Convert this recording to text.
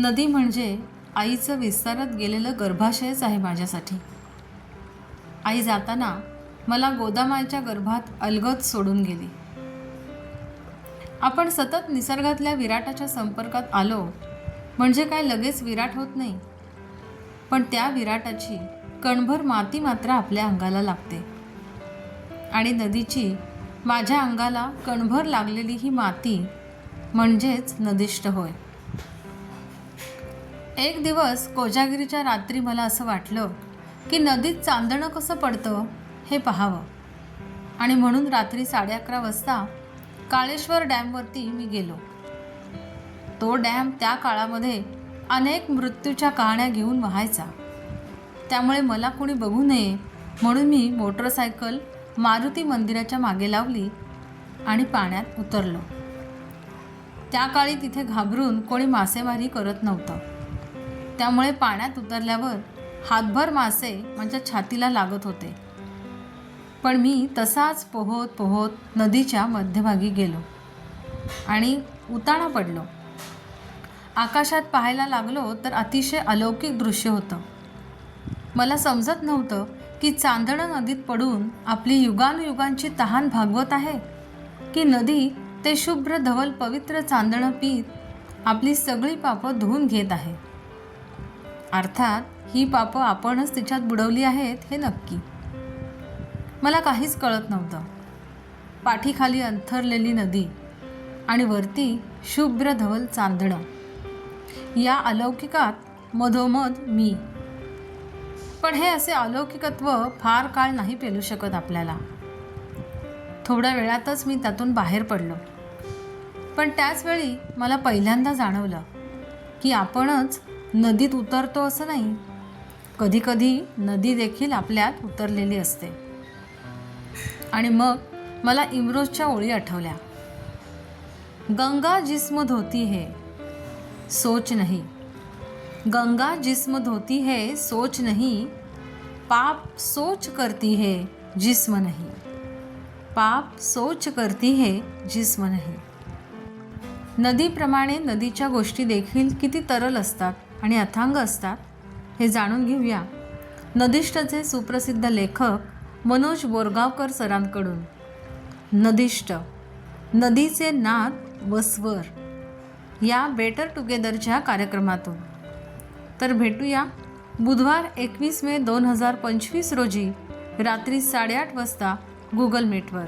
नदी म्हणजे आईचं विस्तारत गेलेलं गर्भाशयच आहे माझ्यासाठी. आई जाताना मला गोदामाच्या गर्भात अलगद सोडून गेली. आपण सतत निसर्गातल्या विराटाच्या संपर्कात आलो म्हणजे काय लगेच विराट होत नाही? पण त्या विराटाची कणभर माती मात्र आपल्या अंगाला लागते. आणि नदीची माझ्या अंगाला कणभर लागलेली ही माती म्हणजेच नदिष्ट होय. एक दिवस कोजागिरीच्या रात्री मला असं वाटलं की नदीत चांदणं कसं पडतं हे पाहावं. आणि म्हणून रात्री साडे अकरा वाजता काळेश्वर डॅमवरती मी गेलो. तो डॅम त्या काळामध्ये अनेक मृत्यूच्या कहाण्या घेऊन व्हायचा. त्यामुळे मला कोणी बघू नये म्हणून मी मोटरसायकल मारुती मंदिराच्या मागे लावली आणि पाण्यात उतरलो. त्या काळी तिथे घाबरून कोणी मासेमारी करत नव्हतं. त्यामुळे पाण्यात उतरल्यावर हातभर मासे माझ्या छातीला लागत होते. पण मी तसाच पोहत पोहत नदीच्या मध्यभागी गेलो आणि उताणा पडलो. आकाशात पाहायला लागलो तर अतिशय अलौकिक दृश्य होतं. मला समजत नव्हतं की चांदणं नदीत पडून आपली युगानुयुगांची तहान भागवत आहे की नदी ते शुभ्र धवल पवित्र चांदणं पीत आपली सगळी पापं धुवून घेत आहे. अर्थात ही पापं आपणच तिच्यात बुडवली आहेत हे नक्की. मला काहीच कळत नव्हतं. पाठीखाली अंथरलेली नदी आणि वरती शुभ्र धवल चांदणं. या अलौकिकात मधोमध मी. पण हे असे अलौकिकत्व फार काळ नाही पेलू शकत आपल्याला. थोड्या वेळातच मी त्यातून बाहेर पडलो. पण त्याचवेळी मला पहिल्यांदा जाणवलं की आपणच नदीत उतरतो असं नाही. कधीकधी नदी देखील आपल्यात उतरलेली असते. आणि मग मला इमरोजच्या ओळी आठवल्या. गंगा जिस्म धोती है सोच नहीं. गंगा जिस्म धोती है सोच नहीं. पाप सोच करती है जिस्म नहीं. पाप सोच करती है जिस्म नहीं. नदीप्रमाणे नदीच्या गोष्टी देखील किती तरल असतात. आणि अथांग असतात हे जाणून घेऊया. नदिष्टचे सुप्रसिद्ध लेखक मनोज बोरगावकर सरांकडून. नदिष्ट नदीचे नाद व स्वर या बेटर टुगेदरच्या कार्यक्रमातून. तर भेटूया बुधवार एकवीस मे दोन हजार पंचवीस रोजी रात्री साडेआठ वाजता गुगल मीटवर